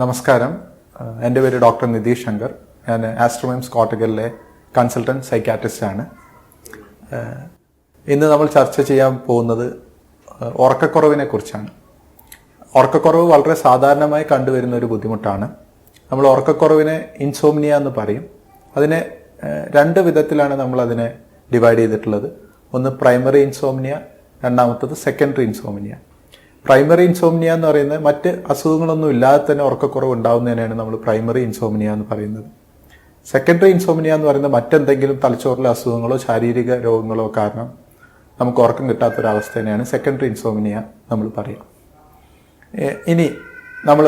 നമസ്കാരം. എന്റെ പേര് ഡോക്ടർ നിതീഷ് ശങ്കർ. ഞാൻ ആസ്ട്രോമൈംസ് കോട്ടകലിലെ കൺസൾട്ടന്റ് ആണ് ഇന്ന് നമ്മൾ ചർച്ച ചെയ്യാൻ പോകുന്നത് ഉറക്കക്കുറവിനെ കുറിച്ചാണ്. ഉറക്കക്കുറവ് വളരെ സാധാരണമായി കണ്ടുവരുന്ന ഒരു ബുദ്ധിമുട്ടാണ്. നമ്മൾ ഉറക്കക്കുറവിനെ ഇൻസോമിനിയ എന്ന് പറയും. അതിനെ രണ്ട് വിധത്തിലാണ് നമ്മൾ അതിനെ ഡിവൈഡ് ചെയ്തിട്ടുള്ളത്. ഒന്ന് പ്രൈമറി ഇൻസോമിനിയ രണ്ടാമത്തത് സെക്കൻഡറി ഇൻസോംനിയ പ്രൈമറി ഇൻസോമിനിയ എന്ന് പറയുന്നത് മറ്റ് അസുഖങ്ങളൊന്നും ഇല്ലാതെ തന്നെ ഉറക്കക്കുറവ് ഉണ്ടാവുന്നതിനാണ് നമ്മൾ പ്രൈമറി ഇൻസോമിനിയ എന്ന് പറയുന്നത്. സെക്കൻഡറി ഇൻസോമിനിയ എന്ന് പറയുന്നത് മറ്റെന്തെങ്കിലും തലച്ചോറിലെ അസുഖങ്ങളോ ശാരീരിക രോഗങ്ങളോ കാരണം നമുക്ക് ഉറക്കം കിട്ടാത്തൊരവസ്ഥ തന്നെയാണ് സെക്കൻഡറി ഇൻസോമിനിയ നമ്മൾ പറയാം. ഇനി നമ്മൾ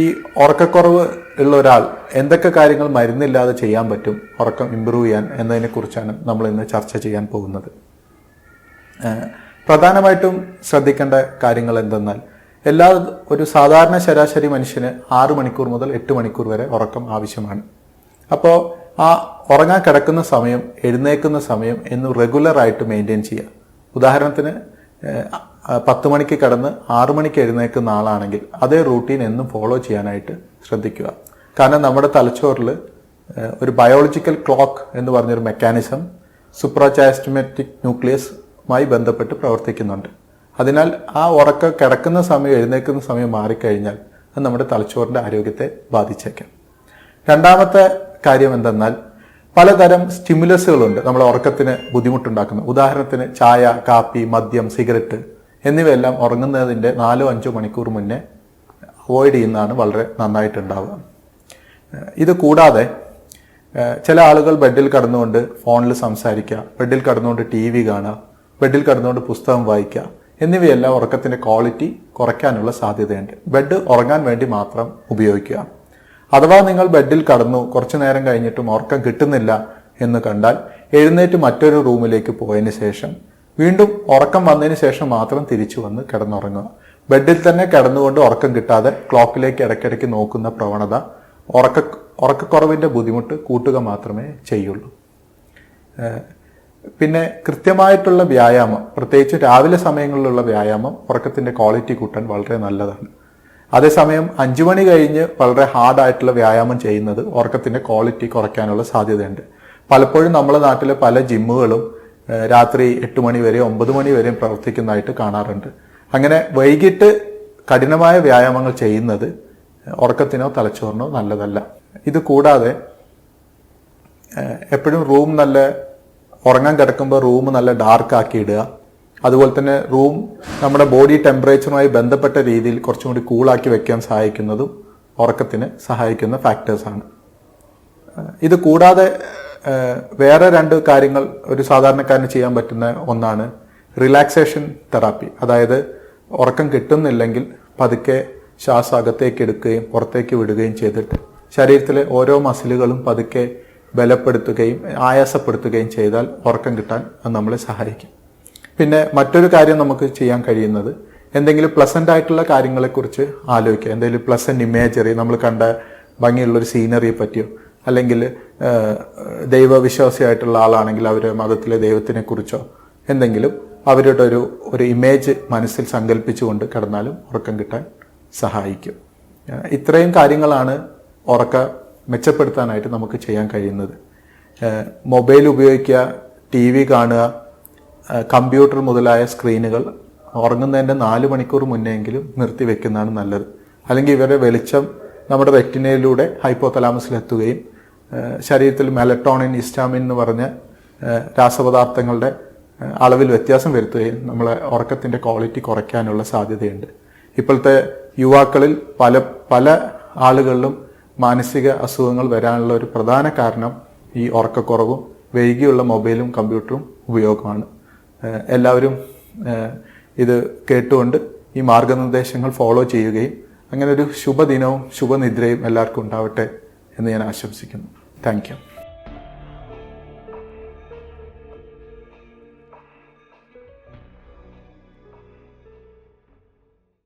ഈ ഉറക്കക്കുറവ് ഉള്ള ഒരാൾ എന്തൊക്കെ കാര്യങ്ങൾ മരുന്നില്ലാതെ ചെയ്യാൻ പറ്റും ഉറക്കം ഇമ്പ്രൂവ് ചെയ്യാൻ എന്നതിനെക്കുറിച്ചാണ് നമ്മൾ ഇന്ന് ചർച്ച ചെയ്യാൻ പോകുന്നത്. പ്രധാനമായിട്ടും ശ്രദ്ധിക്കേണ്ട കാര്യങ്ങൾ എന്തെന്നാൽ എല്ലാ ഒരു സാധാരണ ശരാശരി മനുഷ്യന് ആറ് മണിക്കൂർ മുതൽ എട്ട് മണിക്കൂർ വരെ ഉറക്കം ആവശ്യമാണ്. അപ്പോൾ ആ ഉറങ്ങാൻ കിടക്കുന്ന സമയം എഴുന്നേക്കുന്ന സമയം എന്ന് റെഗുലറായിട്ട് മെയിന്റെയിൻ ചെയ്യുക. ഉദാഹരണത്തിന് പത്ത് മണിക്ക് കിടന്ന് ആറു മണിക്ക് എഴുന്നേക്കുന്ന ആളാണെങ്കിൽ അതേ റൂട്ടീൻ എന്നും ഫോളോ ചെയ്യാനായിട്ട് ശ്രദ്ധിക്കുക. കാരണം നമ്മുടെ തലച്ചോറിൽ ഒരു ബയോളജിക്കൽ ക്ലോക്ക് എന്ന് പറഞ്ഞൊരു മെക്കാനിസം സുപ്രാചാസ്റ്റമാറ്റിക് ന്യൂക്ലിയസുമായി ബന്ധപ്പെട്ട് പ്രവർത്തിക്കുന്നുണ്ട്. അതിനാൽ ആ ഉറക്ക കിടക്കുന്ന സമയം എഴുന്നേൽക്കുന്ന സമയം മാറിക്കഴിഞ്ഞാൽ അത് നമ്മുടെ തലച്ചോറിന്റെ ആരോഗ്യത്തെ ബാധിച്ചേക്കാം. രണ്ടാമത്തെ കാര്യം എന്തെന്നാൽ പലതരം സ്റ്റിമുലസുകളുണ്ട് നമ്മളെ ഉറക്കത്തിന് ബുദ്ധിമുട്ടുണ്ടാക്കുന്നത്. ഉദാഹരണത്തിന് ചായ കാപ്പി മദ്യം സിഗരറ്റ് എന്നിവയെല്ലാം ഉറങ്ങുന്നതിന്റെ നാലോ അഞ്ചോ മണിക്കൂർ മുന്നേ അവോയ്ഡ് ചെയ്യുന്നതാണ് വളരെ നന്നായിട്ടുണ്ടാവുക. ഇത് കൂടാതെ ചില ആളുകൾ ബെഡിൽ കടന്നുകൊണ്ട് ഫോണിൽ സംസാരിക്കുക ബെഡിൽ കടന്നുകൊണ്ട് ടി വി കാണുക ബെഡിൽ കിടന്നുകൊണ്ട് പുസ്തകം വായിക്കുക എന്നിവയെല്ലാം ഉറക്കത്തിന്റെ ക്വാളിറ്റി കുറയ്ക്കാനുള്ള സാധ്യതയുണ്ട്. ബെഡ് ഉറങ്ങാൻ വേണ്ടി മാത്രം ഉപയോഗിക്കുക. അഥവാ നിങ്ങൾ ബെഡിൽ കടന്നു കുറച്ചു നേരം കഴിഞ്ഞിട്ടും ഉറക്കം കിട്ടുന്നില്ല എന്ന് കണ്ടാൽ എഴുന്നേറ്റ് മറ്റൊരു റൂമിലേക്ക് പോയതിന് ശേഷം വീണ്ടും ഉറക്കം വന്നതിന് ശേഷം മാത്രം തിരിച്ചു വന്ന് കിടന്നുറങ്ങുക. ബെഡിൽ തന്നെ കിടന്നുകൊണ്ട് ഉറക്കം കിട്ടാതെ ക്ലോക്കിലേക്ക് ഇടയ്ക്കിടയ്ക്ക് നോക്കുന്ന പ്രവണത ഉറക്ക ഉറക്കക്കുറവിന്റെ ബുദ്ധിമുട്ട് കൂട്ടുക മാത്രമേ ചെയ്യുള്ളൂ. പിന്നെ കൃത്യമായിട്ടുള്ള വ്യായാമം പ്രത്യേകിച്ച് രാവിലെ സമയങ്ങളിലുള്ള വ്യായാമം ഉറക്കത്തിന്റെ ക്വാളിറ്റി കൂട്ടാൻ വളരെ നല്ലതാണ്. അതേസമയം അഞ്ചു മണി കഴിഞ്ഞ് വളരെ ഹാർഡായിട്ടുള്ള വ്യായാമം ചെയ്യുന്നത് ഉറക്കത്തിന്റെ ക്വാളിറ്റി കുറയ്ക്കാനുള്ള സാധ്യതയുണ്ട്. പലപ്പോഴും നമ്മുടെ നാട്ടിലെ പല ജിമ്മുകളും രാത്രി എട്ട് മണി വരെ ഒമ്പത് മണി വരെയും പ്രവർത്തിക്കുന്നതായിട്ട് കാണാറുണ്ട്. അങ്ങനെ വൈകിട്ട് കഠിനമായ വ്യായാമങ്ങൾ ചെയ്യുന്നത് ഉറക്കത്തിനോ തലച്ചോറിനോ നല്ലതല്ല. ഇത് കൂടാതെ എപ്പോഴും റൂം നല്ല ഉറങ്ങാൻ കിടക്കുമ്പോൾ റൂം നല്ല ഡാർക്ക് ആക്കി ഇടുക. അതുപോലെ തന്നെ റൂം നമ്മുടെ ബോഡി ടെമ്പറേച്ചറുമായി ബന്ധപ്പെട്ട രീതിയിൽ കുറച്ചും കൂടി കൂളാക്കി വെക്കാൻ സഹായിക്കുന്നതും ഉറക്കത്തിന് സഹായിക്കുന്ന ഫാക്ടേഴ്സാണ് ഇത് കൂടാതെ വേറെ രണ്ട് കാര്യങ്ങൾ ഒരു സാധാരണക്കാരന് ചെയ്യാൻ പറ്റുന്ന ഒന്നാണ് റിലാക്സേഷൻ തെറാപ്പി അതായത് ഉറക്കം കിട്ടുന്നില്ലെങ്കിൽ പതുക്കെ ശ്വാസം അകത്തേക്ക് എടുക്കുകയും പുറത്തേക്ക് വിടുകയും ചെയ്തിട്ട് ശരീരത്തിലെ ഓരോ മസിലുകളും പതുക്കെ ബലപ്പെടുത്തുകയും ആയാസപ്പെടുത്തുകയും ചെയ്താൽ ഉറക്കം കിട്ടാൻ അത് നമ്മളെ സഹായിക്കും. പിന്നെ മറ്റൊരു കാര്യം നമുക്ക് ചെയ്യാൻ കഴിയുന്നത് എന്തെങ്കിലും പ്ലസന്റ് ആയിട്ടുള്ള കാര്യങ്ങളെക്കുറിച്ച് ആലോചിക്കുക. എന്തെങ്കിലും പ്ലസന്റ് ഇമേജറി നമ്മൾ കണ്ട ഭംഗിയുള്ളൊരു സീനറിയെ പറ്റിയോ? അല്ലെങ്കിൽ ദൈവവിശ്വാസിയായിട്ടുള്ള ആളാണെങ്കിൽ അവരുടെ മതത്തിലെ ദൈവത്തിനെക്കുറിച്ചോ എന്തെങ്കിലും അവരുടെ ഒരു ഒരു ഇമേജ് മനസ്സിൽ സങ്കല്പിച്ചുകൊണ്ട് കിടന്നാലും ഉറക്കം കിട്ടാൻ സഹായിക്കും. ഇത്രയും കാര്യങ്ങളാണ് ഉറക്ക മെച്ചപ്പെടുത്താനായിട്ട് നമുക്ക് ചെയ്യാൻ കഴിയുന്നത്. മൊബൈൽ ഉപയോഗിക്കുക ടി വി കാണുക കമ്പ്യൂട്ടർ മുതലായ സ്ക്രീനുകൾ ഉറങ്ങുന്നതിന്റെ നാല് മണിക്കൂർ മുന്നെങ്കിലും നിർത്തി വെക്കുന്നതാണ് നല്ലത്. അല്ലെങ്കിൽ ഇവരുടെ വെളിച്ചം നമ്മുടെ റെറ്റിനയിലൂടെ ഹൈപ്പോതലാമസിലെത്തുകയും ശരീരത്തിൽ മെലട്ടോണിൻ ഇസ്റ്റാമിൻ എന്ന് പറഞ്ഞ രാസപദാർത്ഥങ്ങളുടെ അളവിൽ വ്യത്യാസം വരുത്തുകയും നമ്മളെ ഉറക്കത്തിന്റെ ക്വാളിറ്റി കുറയ്ക്കാനുള്ള സാധ്യതയുണ്ട്. ഇപ്പോഴത്തെ യുവാക്കളിൽ പല പല ആളുകളിലും മാനസിക അസുഖങ്ങൾ വരാനുള്ള ഒരു പ്രധാന കാരണം ഈ ഉറക്കക്കുറവും വൈകിയുള്ള മൊബൈലും കമ്പ്യൂട്ടറും ഉപയോഗമാണ്. എല്ലാവരും ഇത് കേട്ടുകൊണ്ട് ഈ മാർഗനിർദ്ദേശങ്ങൾ ഫോളോ ചെയ്യുകയും അങ്ങനെ ഒരു ശുഭദിനവും ശുഭനിദ്രയും എല്ലാവർക്കും ഉണ്ടാവട്ടെ എന്ന് ഞാൻ ആശംസിക്കുന്നു. താങ്ക്